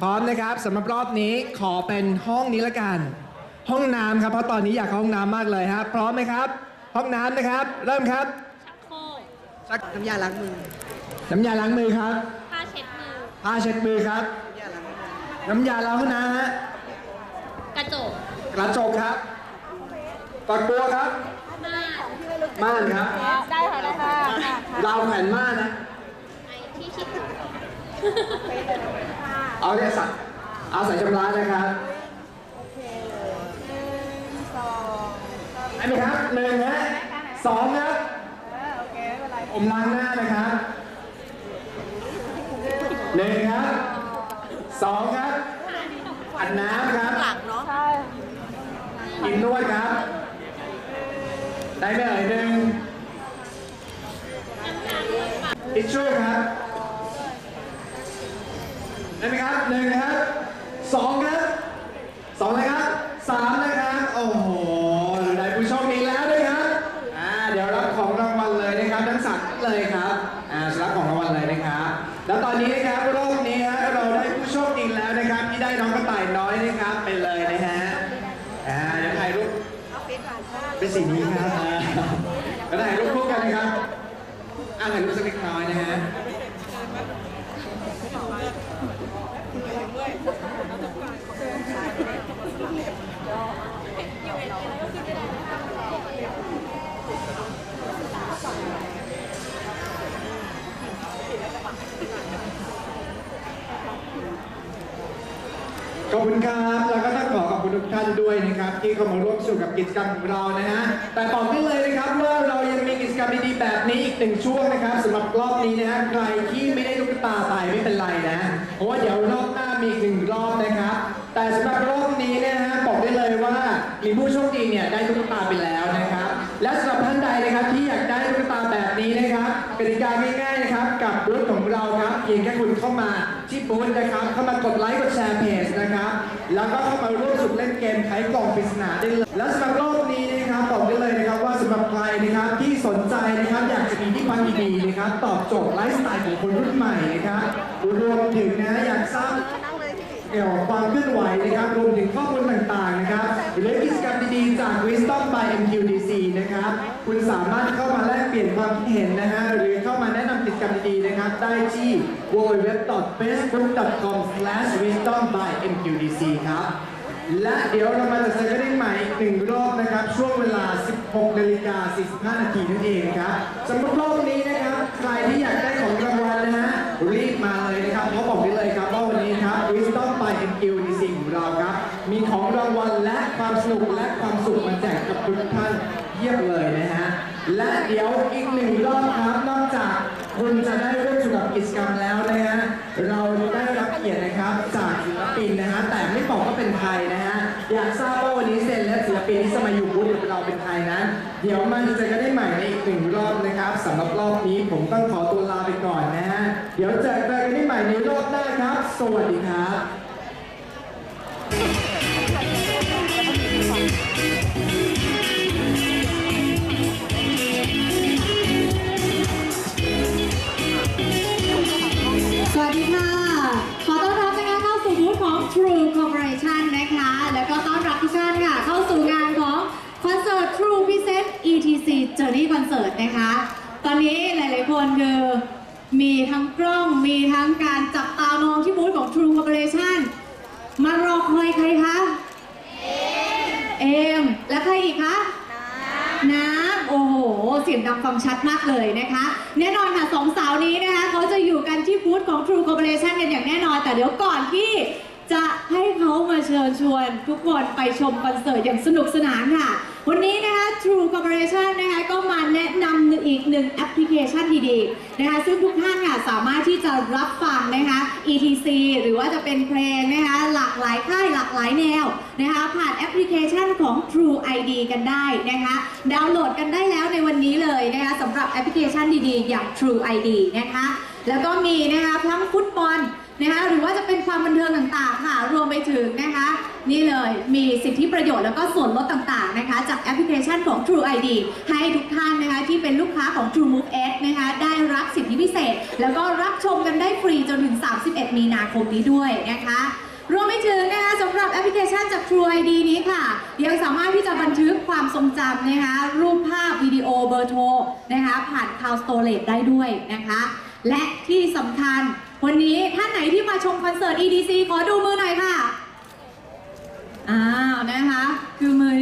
พร้อมนะครับสำหรับรอบนี้ขอเป็นห้องนี้ละกัน ห้องน้ำครับเพราะตอนนี้อยากเข้าห้องน้ำมากเลยครับพร้อมไหมครับ ห้องน้ำนะครับ เริ่มครับชักโครกน้ำยาล้างมือ น้ำยาล้างมือครับผ้าเช็ดมือผ้าเช็ดมือครับน้ำยาล้างมือน้ำยาล้างห้องน้ำฮะกระจกกระจกครับฝักบัวครับ ม่านม่านครับได้ค่ะได้ค่ะราวแผ่นม่านนะไอ้ที่ชิด เอาเนี่ยสัตว์เอาใส่ชำระนะครับได้ไหมครับหนึ่งฮะสองครับผมล้างหน้านะครับหนึ่งครับสองครับ อัดน้ำครับหลักเนาะกินนวดครับ ได้ไหมเอ่ยหนึ่งทิชชู่ครับ ได้ไหมครับหนึ่งนะครับสองครับสองนะครับสามนะครับโอ้โหได้ผู้โชคดีแล้วด้วยครับอ่าเดี๋ยวรับของรางวัลเลยนะครับทั้งสามเลยครับอ่ารับของรางวัลเลยนะครับ แล้วตอนนี้นะครับรอบนี้ฮะเราได้ผู้โชคดีแล้วนะครับ ที่ได้น้องกระต่ายน้อยนะครับไปเลยนะฮะอ่าเดี๋ยวถ่ายรูปเป็นสีนี้ครับก็ถ่ายรูปคู่กันนะครับอ่าถ่ายรูปสักเล็กน้อยนะฮะ ข อบคุณครับแล้วก็ต้องขอขอบคุณทุกท่านด้วยนะครับ ที่เข้ามาร่วมสนุกกับกิจกรรมของเรานะฮะแต่บอกได้เลยนะครับว่าเรายังมีกิจกรรมดีๆแบบนี้อีกหนึ่งช่วงนะครับสำหรับรอบนี้นะฮะใครที่ไม่ได้ตุ๊กตาไปไม่เป็นไรนะ เพราะว่าเดี๋ยวรอบหน้ามีอีกหนึ่งรอบนะครับ แต่สำหรับรอบนี้นะฮะบอกได้เลยว่ามีผู้โชคดีเนี่ยได้ตุ๊กตาไปแล้วนะครับ และสำหรับท่านใดนะครับที่อยากได้ตุ๊กตาแบบนี้นะครับกติกาง่ายๆนะครับกับบูธของ เราครับเพียงแค่คุณเข้ามาที่บูธนะครับ เข้ามากดไลค์กดแชร์เพจนะครับ แล้วก็เข้ามาร่วมสนุกเล่นเกมไขกล่องปริศนาได้เลย และสำหรับรอบนี้นะครับบอกได้เลยนะครับว่าสำหรับใครนะครับที่สนใจนะครับอยากจะมีที่พักดีๆนะครับตอบโจทย์ไลฟ์สไตล์ของคนรุ่นใหม่นะครับรวมถึงนะอยากสร้าง เกี่ยวกับความเคลื่อนไหวนะครับรวมถึงข้อมูลต่างๆนะครับหรือกิจกรรมดีๆจาก Wisdom by MQDC นะครับคุณสามารถเข้ามาแลกเปลี่ยนความคิดเห็นนะฮะหรือเข้ามาแนะนำกิจกรรมดีๆนะครับ ได้ที่ www.facebook.com/wisdom by MQDC ครับและเดี๋ยวเรามาจัดเจอกันได้ใหม่อีกหนึ่งรอบนะครับ ช่วงเวลา 16นาฬิกา45 นาทีนั่นเองครับสำหรับรอบนี้นะครับ ใครที่อยากได้ นุกและความสุขมาแจกกับทุกท่านเยี่ยมเลยนะฮะ และเดี๋ยวอีกหนึ่งรอบครับนอกจากคุณจะได้ร่วมสนุกกับกิจกรรมแล้วนะฮะ เราได้รับเกียรตินะครับจากศิลปินนะฮะ แต่ไม่บอกว่าเป็นใครนะฮะ อยากทราบว่าวันนี้เซนและศิลปินที่จะมาอยู่บูธกับเราเป็นใครนั้น เดี๋ยวมาเจอกันได้ใหม่ในอีกหนึ่งรอบนะครับสำหรับรอบนี้ผมต้องขอตัวลาไปก่อนนะฮะ เดี๋ยวเจอกันได้ใหม่ในรอบหน้าครับ สวัสดีครับังชันค่ะ เข้าสู่งานของคอนเสิร์ต True Present ETC Journey Concert นะคะ ตอนนี้หลาย ๆ คนคือมีทั้งกล้องมีทั้งการจับตามองที่บูธของ True Corporation มารอคอยใครคะเอม และใครอีกคะน้ำโอ้โห เสียงดังฟังชัดมากเลยนะคะ แน่นอนค่ะสองสาวนี้นะคะ เขาจะอยู่กันที่บูธของ True Corporation กันอย่างแน่นอน แต่เดี๋ยวก่อนที่ จะให้เขามาเชิญชวนทุกคนไปชมคอนเสิร์ตอย่างสนุกสนานค่ะ วันนี้นะคะ True Corporation นะคะก็มาแนะนำอีกหนึ่งแอปพลิเคชันดีๆนะคะซึ่งทุกท่านค่ะสามารถที่จะรับฟังนะคะ ETC หรือว่าจะเป็นเพลงนะคะหลากหลายค่ายหลากหลายแนวนะคะผ่านแอปพลิเคชันของ True ID กันได้นะคะดาวน์โหลดกันได้แล้วในวันนี้เลยนะคะสำหรับแอปพลิเคชันดีๆ อย่าง True ID นะคะแล้วก็มีนะคะทั้งฟุตบอล นะคะหรือว่าจะเป็นความบันเทิงต่างๆค่ะ รวมไปถึงนะคะ นี่เลยมีสิทธิประโยชน์แล้วก็ส่วนลดต่างๆนะคะ จากแอปพลิเคชันของ True ID ให้ทุกท่านนะคะที่เป็นลูกค้าของ True Move S นะคะได้รับสิทธิพิเศษ แล้วก็รับชมกันได้ฟรีจนถึง 31 มีนาคมนี้ด้วยนะคะรวมไปถึงนะคะสำหรับแอปพลิเคชันจาก True ID นี้ค่ะ ยังสามารถที่จะบันทึกความทรงจำนะคะรูปภาพวิดีโอเบอร์โทรนะคะผ่าน Cloud Storage ได้ด้วยนะคะ และที่สำคัญ วันนี้ท่านไหนที่มาชมคอนเสิร์ต EDC ขอดูมือหน่อยค่ะอ้าวนะคะ คือมือ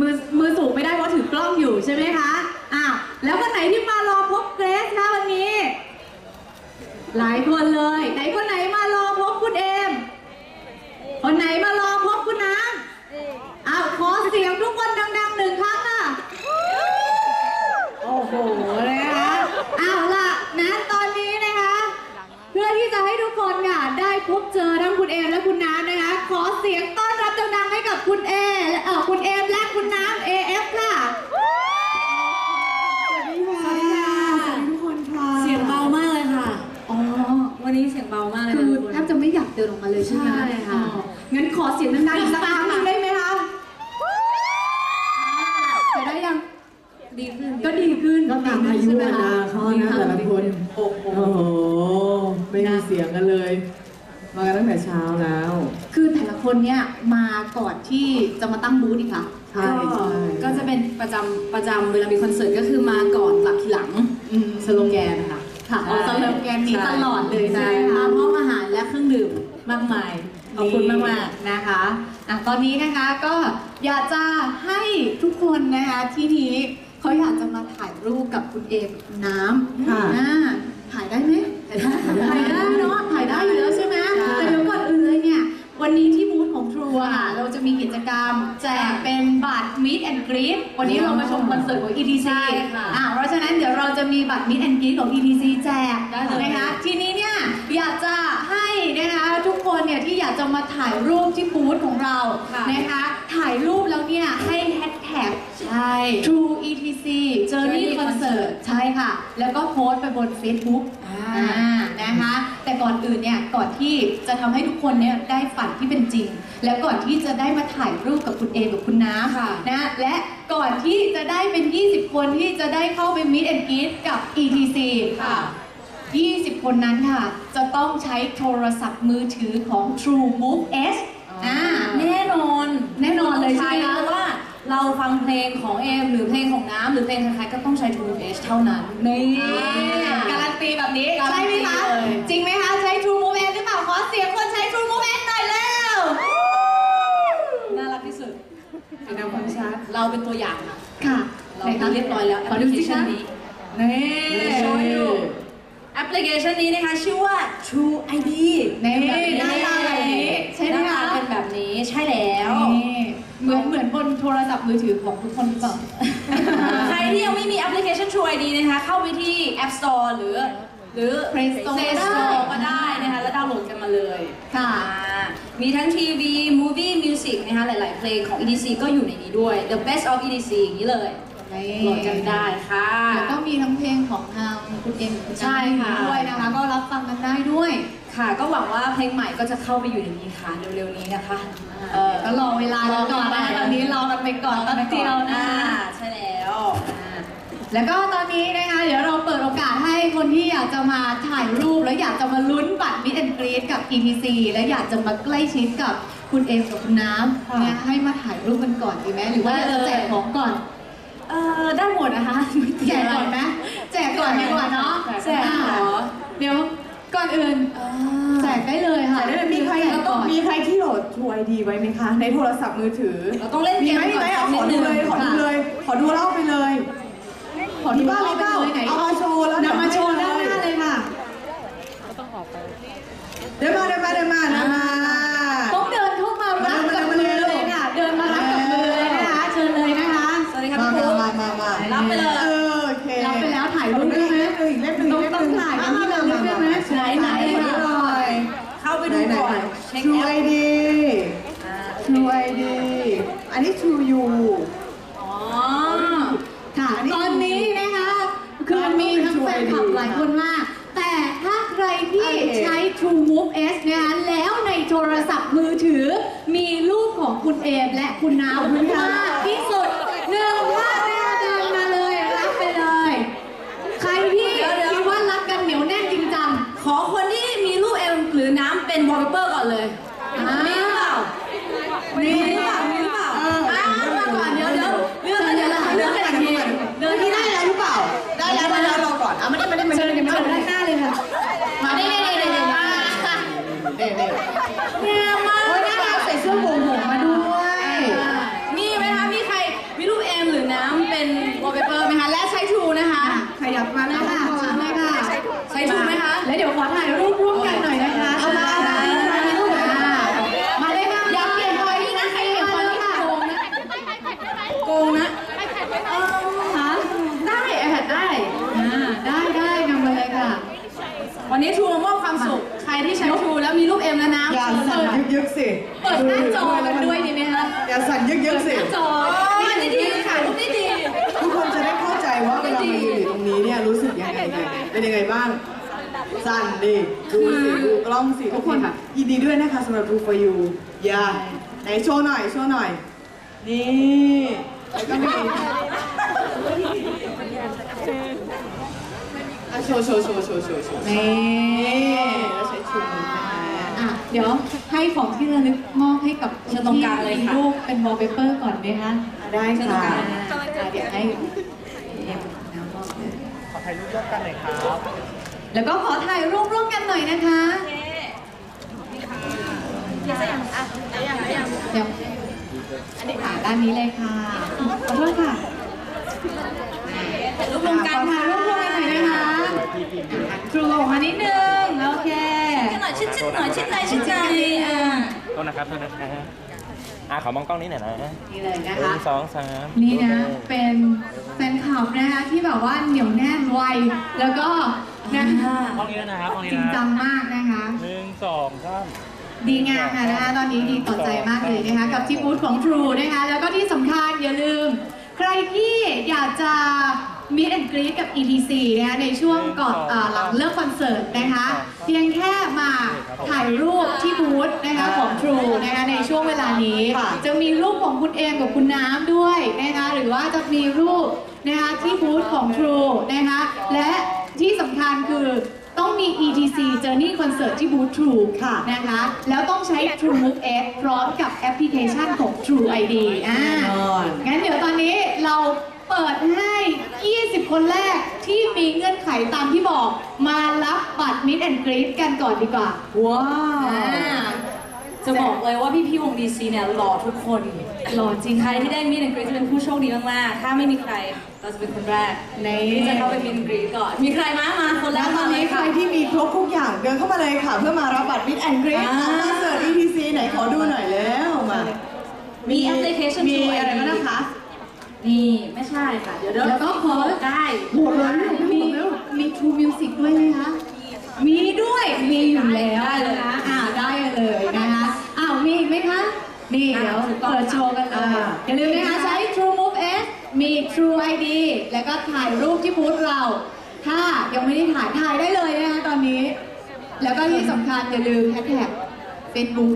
มือมือสูงไม่ได้เพราะถือกล้องอยู่ใช่ไหมคะอ้าวแล้วคนไหนที่มารอพบเกรซคะวันนี้ หลายคนเลย ไหนคนไหนมารอพบคุณเอมคนไหนมารอพบคุณน้ำอ้าวขอเสียงทุกคนดังๆหนึ่งครั้งค่ะ โอ้โหนะคะอ้าวล่ะนะตอนนี้นะคะ เพื่อที่จะให้ทุกคนค่ะได้พบเจอทั้งคุณเอมและคุณน้ำนะคะ ขอเสียงต้อนรับดังๆให้กับคุณเอและเออคุณเอมและคุณน้ำ AF ค่ะ สวัสดีค่ะ สวัสดีค่ะ สวัสดีทุกคนค่ะ เสียงเบามากเลยค่ะ อ๋อ วันนี้เสียงเบามากเลย คือ ทุก แท น บจะไม่อยากเดินออกมาเลยใช่ไหม ใช่ค่ะ อ๋องั้นขอเสียงดังๆอีกสักครั้งหนึ่งได้ไหมคะจะได้ยัง ดีขึ้น ก็ดีขึ้น ก็ตามอายุอะนะเขานะแต่ละคน โอ้โห โอ้โห ไม่มีเสียงกันเลย มากัน ตั้งแต่เช้าแล้ว คือแต่ละคนเนี่ยมาก่อนที่จะมาตั้งบูธอีกค่ะใช่ใช่ ก็จะเป็นประจำประจำเวลามีคอนเสิร์ตก็คือมาก่อนกลับทีหลังอืมสโลแกนค่ะ ค่ะเอาสโลแกนนี้ตลอดเลยใช่ไหมมาคะพร้อมอาหารและเครื่องดื่มมากมาย ขอบคุณมากมากนะคะอะตอนนี้นะคะก็อยากจะให้ทุกคนนะคะที่นี้เขาอยากจะมาถ่ายรูปกับคุณเอมกับคุณน้ำค่ะ อ่าถ่ายได้ไหมถ่ายได้ถ่ายได้เนาะถ่ายได้อยู่แล้วใช่ไหม วันนี้ที่บูธของ True อะค่ะเราจะมีกิจกรรม แจกเป็นบัตร Meet and Greet วันนี้เรามาชมคอนเสิร์ตของ ETC ใช่ค่ะอ่าเพราะฉะนั้นเดี๋ยวเราจะมีบัตร Meet and Greet ของ ETC แจกได้เลย นะคะทีนี้เนี่ยอยากจะให้นะคะทุกคนเนี่ยที่อยากจะมาถ่ายรูปที่บูธของเราค่ะ นะคะถ่ายรูปแล้วเนี่ยให้แฮชแท็ก ใช่ True ETC Journey Journey Concert ใช่ค่ะ แล้วก็โพสต์ไปบน Facebook อ่า อ่า นะคะ แต่ก่อนอื่นเนี่ยก่อนที่จะทำให้ทุกคนเนี่ยได้ฝันที่เป็นจริง แล้วก่อนที่จะได้มาถ่ายรูปกับคุณเอกับคุณน้ำค่ะนะและก่อนที่จะได้เป็น 20 คนที่จะได้เข้าไป Meet and Greet กับ ETC ค่ะ 20 คนนั้นค่ะ จะต้องใช้โทรศัพท์มือถือของ True Move S อ่าแน่นอน แน่นอนเลยใช่ไหมคะเพราะว่า เราฟังเพลงของเอมหรือเพลงของน้ำหรือเพลงใครๆก็ต้องใช้ True H เท่านั้น นี่อ่าการันตีแบบนี้การัใช่นตีไหมคะเลยจริงไหมคะ ใช้ True Move S หรือเปล่า ขอเสียงคนใช้ True Move S หน่อยเร็วน่ารักที่สุดเป็นแนวฟังชัดเราเป็นตัวอย่างค่ะ ค่ะ เรามีเรียบร้อยแล้วขอดูสิคะนี้ นี่โชว์ให้ดูแอปพลิเคชันนี้นะคะ ชื่อว่า True ID นี่หน้าตาแบบนี้ ใช่ไหมน้าคะตาเป็นแบบนี้ใช่แล้วนี่ เหมือนเหมือนบนโทรศัพท์มือถือของทุกคนหรือเปล่า ใครที่ยังไม่มีแอปพลิเคชัน True ID นะคะ เข้าไปที่ App Store หรือ หรือ Play Store Play ก็ได้ Store ก็ได้นะคะ แล้วดาวน์โหลดกันมาเลยค่ะ อ่ามีทั้งทีวี movie music นะคะ หลาย ๆ เพลงของ EDC ก็อยู่ในนี้ด้วย The Best of EDC อย่างนี้เลย โหลดกันได้ค่ะ แล้วก็มีทั้งเพลงของทางคุณเอ็มคุณใช่ค่ะ ด้วยนะคะ ก็รับฟังกันได้ด้วย ค่ะ ก็หวังว่าเพลงใหม่ก็จะเข้าไปอยู่ในนี้ค่ะเร็วๆนี้นะคะเออก็รอเวลากันก่อนนะคะตอนนี้รอกันไปก่อนแป๊บเดียวนะอ่าใช่แล้วแล้วก็ตอนนี้นะคะเดี๋ยวเราเปิดโอกาสให้คนที่อยากจะมาถ่ายรูป แล้วอยากจะมาลุ้นบัตรมิดแอนกรีดกับ ETC และอยากจะมาใกล้ชิดกับคุณเอมกับคุณน้ำเนี่ยให้มาถ่ายรูปกันก่อนดีไหมหรือว่าได้จะเลยแจกของก่อน เออได้หมดนะคะแจกก่อนไหมแจกก่อนดีกว่าเนาะแจกเหรอ เดี๋ยวก่อนอื่นแจกได้เลยค่ะแต่ได้มีใครแจกก่อนมีใครที่โหลด True ID ไว้ไหมคะ ในโทรศัพท์มือถือเราต้องเล่นมีเกมไหมมีก่อนไหมสัเอากขนิอดดูนึงเลยขอดูเลย ขอดูเล่าไปเลยขอดูมีบ้างเอามีไปบ้างเลยไหนเอามาโชว์แล้วนำมาโชว์ด้านหน้าเลยค่ะ เดินมาเดินมาเดินมาเดินมา True แอป ID อ่า True ID อันนี้ True You อ๋อ ค่ะตอนนี้นะคะคือมีทั้งแฟนคลับหลายคนมาก แต่ถ้าใครที่ใช้ True Move S นะคะแล้วในโทรศัพท์มือถือ มีรูปของคุณเอมและคุณน้ำมากที่สุดหนึ่ง ใช้ทรูไหมคะ แล้วเดี๋ยวขอถ่ายรูปร่วมกันหน่อยนะคะ เอามาถ่ายรูปอ่ามาเลยค่ะอย่าเปลี่ยนพอยที่นะใครเปลี่ยนพอยที่โกงนะโกงนะค่ะได้แอดได้อ่าได้ได้นำมาเลยค่ะ วันนี้ทรูมามอบความสุข ใครที่ใช้ทรูแล้วมีรูปเอ็มและน้ำอย่าสั่นยึกยึกๆสิเปิดหน้าจอกันด้วยดีไหมคะอย่าสั่นยึกยึกๆสิจอนี่นี่ดีค่ะรูปนี่ดีทุกคนจะได้เข้าใจว่าเวลามายืน เป็นยังไงบ้าง สั่นดิดูสิดูกล้องสิทุกคนค่ะ ยินดีด้วยนะคะสำหรับ True for You อย่าไหนโชว์หน่อย โชว์หน่อย นี่แล้วก็มีอะโชว์โชว์โชว์โชว์โชว์โชว์นี่แล้วใช้ชูมือนะคะอะเดี๋ยวให้ของที่ระลึกมอบให้กับเชิญตรงกลางเลยค่ะ รูปเป็นวอลเปเปอร์ก่อนไหมคะอะได้เชิญตรงค่ะกลางอะเดี๋ยวให้เอ็มน้ำมอบเลย ขอถ่ายรูปร่วมกันหน่อยครับแล้วก็ขอถ่ายรูปร่วมกันหน่อยนะคะเดี๋ยวอันนี้ค่ะด้านนี้เลยค่ะขอโทษค่ะถ่ายรูปรวมกันขอถ่ายรูปร่วมกันหน่อยนะคะทรูออกมานิดนึงโอเคกันหน่อยชิดชิดหน่อยชิดในชิดใจอ่าโทษนะครับโทษนะครับ อะขอมองกล้องนี้หน่อยนะหนี่เลยนะนึ่คะ งสองสามนี่นะ เป็นแฟนคลับนะคะที่แบบว่าเหนียวแน่นไว แล้วก็นะกล้องนี้ด้วยนะครับกล้องนี้จริงนะจังมากนะคะ หนึ่งสองสาม ดีงามค่ะนะคะตอนนี้ดีต่อใจมากเลยนะคะกับที่บูธของ True นะคะแล้วก็ที่สำคัญอย่าลืม ใครที่อยากจะ Meet and Greet กับ ETC นะคะในช่วงก่อนเอ่อหลังเลิกคอนเสิร์ตนะคะ เพียงแค่มาถ่ายรูปที่บูธนะคะของ True นะคะในช่วงเวลานี้ ค่ะ จะมีรูปของคุณเอมกับคุณน้ำด้วยนะคะหรือว่าจะมีรูปนะคะที่บูธของ True นะคะและที่สำคัญคือ ต้องมี ETC Journey Concert ที่บูธ True ค่ะนะคะ แล้วต้องใช้ True Move X พร้อมกับแอปพลิเคชันของ True ID อ่าแน่นอน งั้นเดี๋ยวตอนนี้เราเปิดให้ 20 คนแรกที่มีเงื่อนไขตามที่บอก มารับบัตร Meet and Greet กันก่อนดีกว่า ว้าว อ่า จะบอกเลยว่าพี่พี่ๆวงดีซีเนี่ยหล่อทุกคนหล่อจริงใครที่ได้มีดแอนกรีจะเป็นผู้โชคดีมากๆ ถ้าไม่มีใครเราจะเป็นคนแรกในที่จะเข้าไปมีดแอนกรีก่อน มีใครมามาคนแรและกตอนมาเลนี้ยใครค่ะที่มีครบทุกอย่างเดินเข้ามาเลยค่ะ เพื่อมารับบัตรมิดแอนด์กรีดอ่าคอนเสิร์ต ETC ไหนขอดูหน่อยแล้วมามีแอปพลิเคชันมี True อะไร ID บ้างนะคะนี่ไม่ใช่ค่ะ เดี๋ยวเดี๋ยวแล้วก็ขอได้โหเลยมีมี True Music ด้วยไหมคะ มีด้วย มีอยู่แล้วนะคะอ่าได้เลยนะคะอ้าวมีอีกไหมคะ นี่เดี๋ยวเปิดโชว์กันเลย อ่า อย่าลืมนะคะใช้ True Move S มี True ID แล้วก็ถ่ายรูปที่บูธเรา ถ้ายังไม่ได้ถ่ายถ่ายได้เลยนะคะตอนนี้ แล้วก็ที่สำคัญอย่าลืมแฮชแท็ก Facebook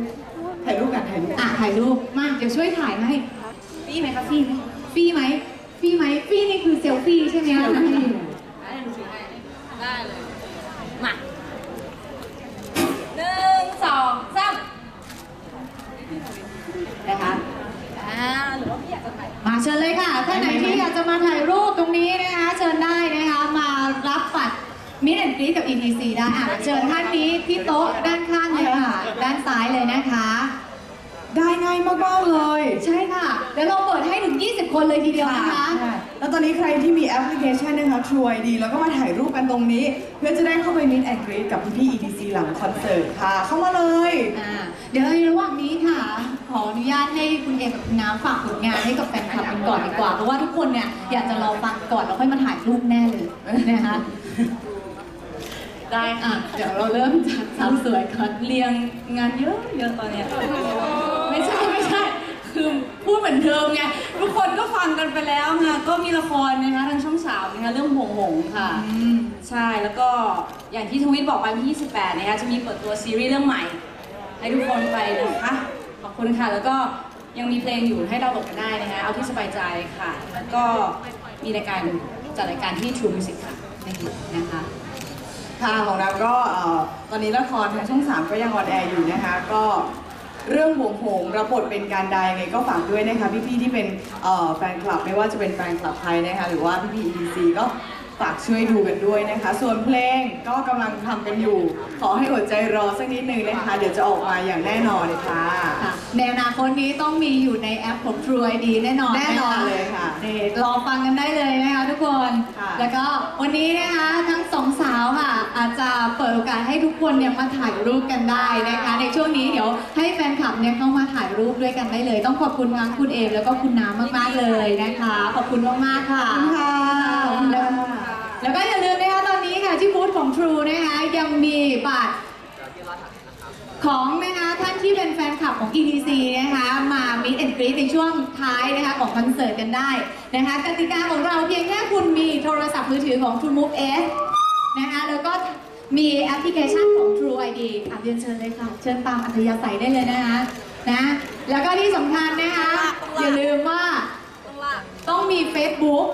ถ่ายรูปกันถ่ายรูปอะถ่ายรูปมาเดี๋ยวช่วยถ่ายให้ฟรีไหมคะฟรีไหมฟรีไหมฟรีไหมฟรีนี่คือเซลฟี่ใช่ไหมคะได้เลย มาหนึ่งสองสามนะคะ อ่าหรือว่าพี่อยากจะถ่าย มาเชิญเลยค่ะท่านไหนที่อยากจะมาถ่ายรูปตรงนี้นะคะเชิญได้นะคะมารับบัตรมิดแอนกรีกับ ETC ได้อะเชิญท่านนี้ที่โต๊ะด้านข้างเลยค่ะ ด้านซ้ายเลยนะคะ ได้ง่ายมากๆเลย ใช่ค่ะ แล้วเราเปิดให้ถึง 20 คนเลยทีเดียวนะคะ แล้วตอนนี้ใครที่มีแอปพลิเคชันนะคะ True ID แล้วก็มาถ่ายรูปกันตรงนี้ เพื่อจะได้เข้าไปมิดแอนด์กรีดกับพี่ๆ ETC หลังคอนเสิร์ตค่ะ เข้ามาเลย อ่าเดี๋ยวในระหว่างนี้ค่ะข ออนุญาตให้คุณเอกกับคุณน้ำฝากผลงานให้กับแฟนคลับกันก่อนดีกว่า เพราะว่าทุกคนเนี่ยอยากจะรอฟังก่อนแล้วค่อยมาถ่ายรูปแน่เลยนะคะได้ค่ะอะเดี๋ยวเราเริ่มจากสาวสวยก่อนเรียงงานเยอะเยอะตอนเนี้ยไม่ใช่ไม่ใช่คคือพูดเหมือนเดิมไงทุกคนก็ฟังกันไปแล้วไงก็มีละครนะคะทางช่องสามนะคะเรื่องหงหงค่ะ ใช่แล้วก็อย่างที่ทวิตบอกไปวันที่ 28 นะคะจะมีเปิดตัวซีรีส์เรื่องใหม่ ให้ทุกคนไปนะคะขอบ คุณค่ะ แล้วก็ยังมีเพลงอยู่ให้เราโหลดกันได้นะคะเอาที่สบายใจค่ะ แล้วก็มีรายการจัดรายการที่ True Music ค่ะนะคะค่ะของเราก็ตอนนี้ละครทางช่อง 3 ก็ยังออนแอร์อยู่นะคะ ก็เรื่องหวงโหงรับบทเป็นการใดยังไงก็ฝากด้วยนะคะ พี่ๆที่เป็นแฟนคลับไม่ว่าจะเป็นแฟนคลับไทยนะคะหรือว่าพี่ๆ EDC ก็ฝากช่วยดูกันด้วยนะคะ ส่วนเพลงก็กำลังทำกันอยู่ ขอให้อดใจรอสักนิดนึงนะคะ เดี๋ยวจะออกมาอย่างแน่นอนค่ะค่ะ ในอนาคตนี้ต้องมีอยู่ในแอปของ True ID แน่นอนแน่นอนเลยค่ะนี่รอฟังกันได้เลยนะคะทุกคน ค่ะ แล้วก็วันนี้นะคะทั้งสองสาวค่ะ อาจจะเปิดโอกาสให้ทุกคนเนี่ยมาถ่ายรูปกันได้นะคะ ในช่วงนี้เดี๋ยวให้แฟนคลับเนี่ยเข้ามาถ่ายรูปด้วยกันได้เลย ต้องขอบคุณทั้งคุณเอมแล้วก็คุณน้ำมากๆเลยนะคะ ขอบคุณมากๆค่ะ ขอบคุณค่ะขอบคุณค่ะ แล้วก็อย่าลืมนะคะตอนนี้ค่ะที่บูธของ True นะคะยังมีบัตร ของนะคะท่านที่เป็นแฟนคลับของ ETC นะคะมา Meet and Greet ในช่วงท้ายนะคะของคอนเสิร์ตกันได้นะคะกติกาของเราเพียงแค่คุณมีโทรศัพท์มือถือของ True Move S นะคะแล้วก็มีแอปพลิเคชันของ True ID อะเรียนเชิญเลยค่ะ เชิญตามอัธยาศัยได้เลยนะคะนะแล้วก็ที่สำคัญนะคะอย่าลืมว่าต้องมี Facebook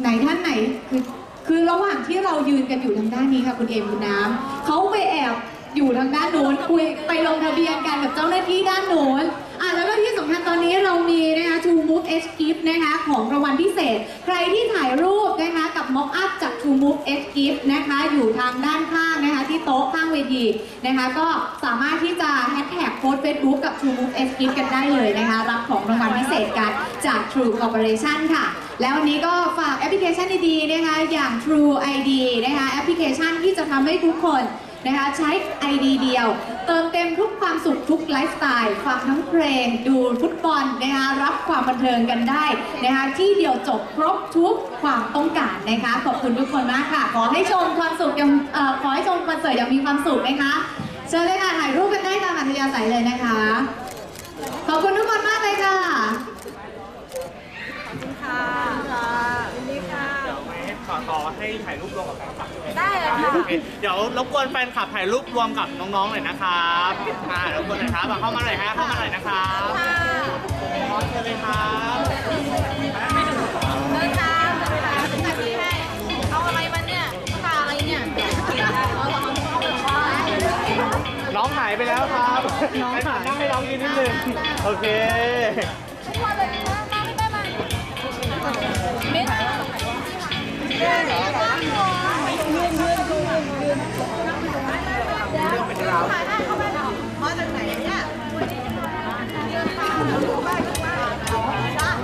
ไหนท่านไหนคือคือระหว่างที่เรายืนกันอยู่ทางด้านนี้ค่ะคุณเอมคุณน้ำเขาไปแอบ อยู่ทางด้านโน้นคุยไปลงทะเบียนกันกับเจ้าหน้าที่ด้านโน้นอะแล้วก็ที่สำคัญตอนนี้เรามีนะคะ True Move H Gift นะคะของรางวัลพิเศษ ใครที่ถ่ายรูปนะคะกับ Mock Up จาก True Move H Gift นะคะอยู่ทางด้านข้างนะคะที่โต๊ะข้างเวทีนะคะก็สามารถที่จะแฮชแท็กโพสเฟซบุ๊กกับ True Move H Gift กันได้เลยนะคะรับของรางวัลพิเศษกันจาก True Corporation ค่ะ แล้ววันนี้ก็ฝากแอปพลิเคชันดีๆนะคะอย่าง True ID นะคะแอปพลิเคชันที่จะทำให้ทุกคน นะคะใช้ ID เดียว เติมเต็มทุกความสุขทุกไลฟ์สไตล์ฟังทั้งเพลง ดูฟุตบอลนะคะรับความบันเทิงกันได้นะคะที่เดียวจบครบทุกความต้องการนะคะขอบคุณทุกคนมากค่ะ ขอให้ชมความสุขยังเอ่อขอให้ชมคอนเสิร์ตยังมีความสุขนะคะเชิญเลยค่ะถ่ายรูปกันได้ตามอัธยาศัยเลยนะคะ ขอบคุณทุกคนมากเลยค่ะขอขอให้ถ่ายรูปรวมกับแฟนคลับได้ เลยค่ะโอเคเดี๋ยวรบกวนแฟนคลับถ่ายรูปรวมกับน้องๆหน่อยนะครับอ่ารบกวนหน่อยครับอะเข้ามาหน่อยฮะเข้ามาหน่อยนะครับขอเชิญเลยครับเดินตามเดินตามเป็นหน้าที่ให้เอาอะไรมาเนี่ยตาอะไรเนี่ยน้องหายไปแล้วครับ น้องหายนั่งให้น้องยืนนิดนึง โอเคทุกคนเลยนะมาไม่ได้มาเม็ดถ่ายได้ เขามามาจากไหนเนี่ย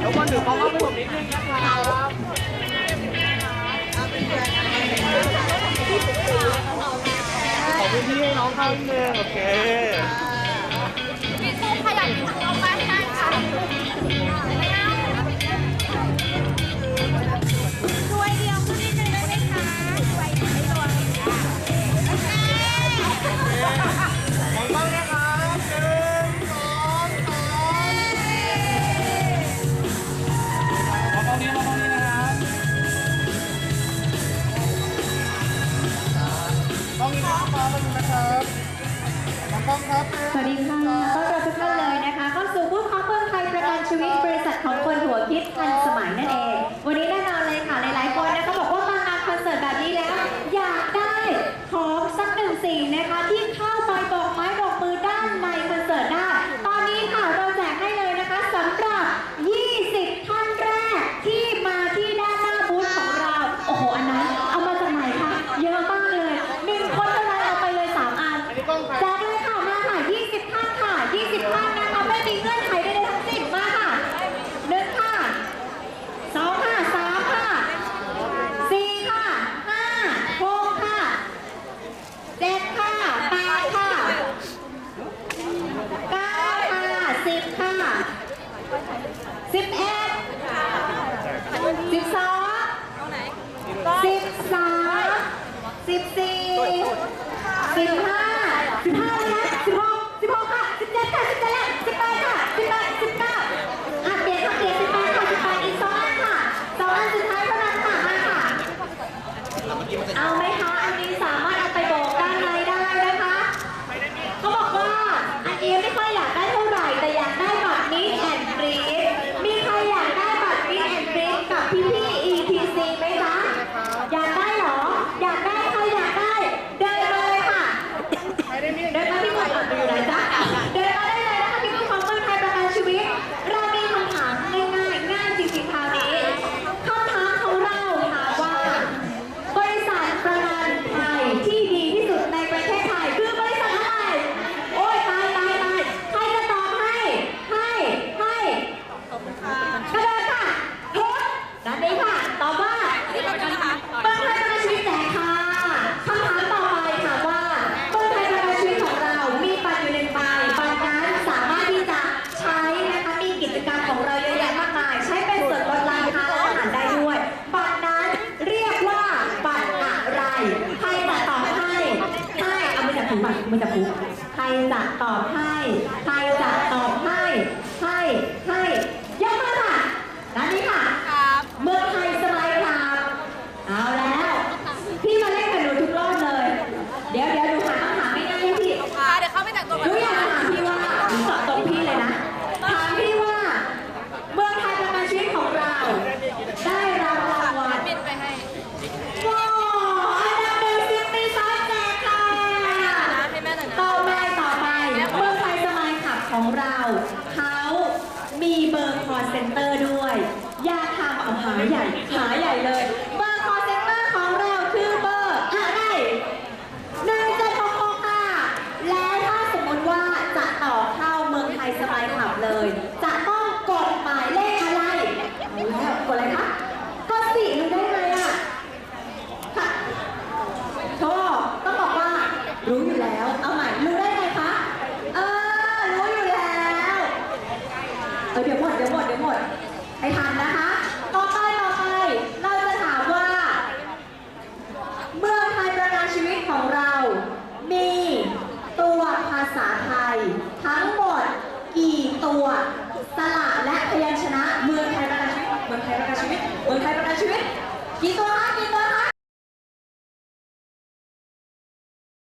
รบกวนถือกล้องให้ผมนิดนึงนะครับขอพื้นที่ให้น้องเข้านิดนึงโอเค สิบสี่สิบห้าสิบห้าเลยนะสิบหกสิบหกค่ะสิบเจ็ดค่ะสิบเจ็ดแล้วสิบแปดค่ะ เลย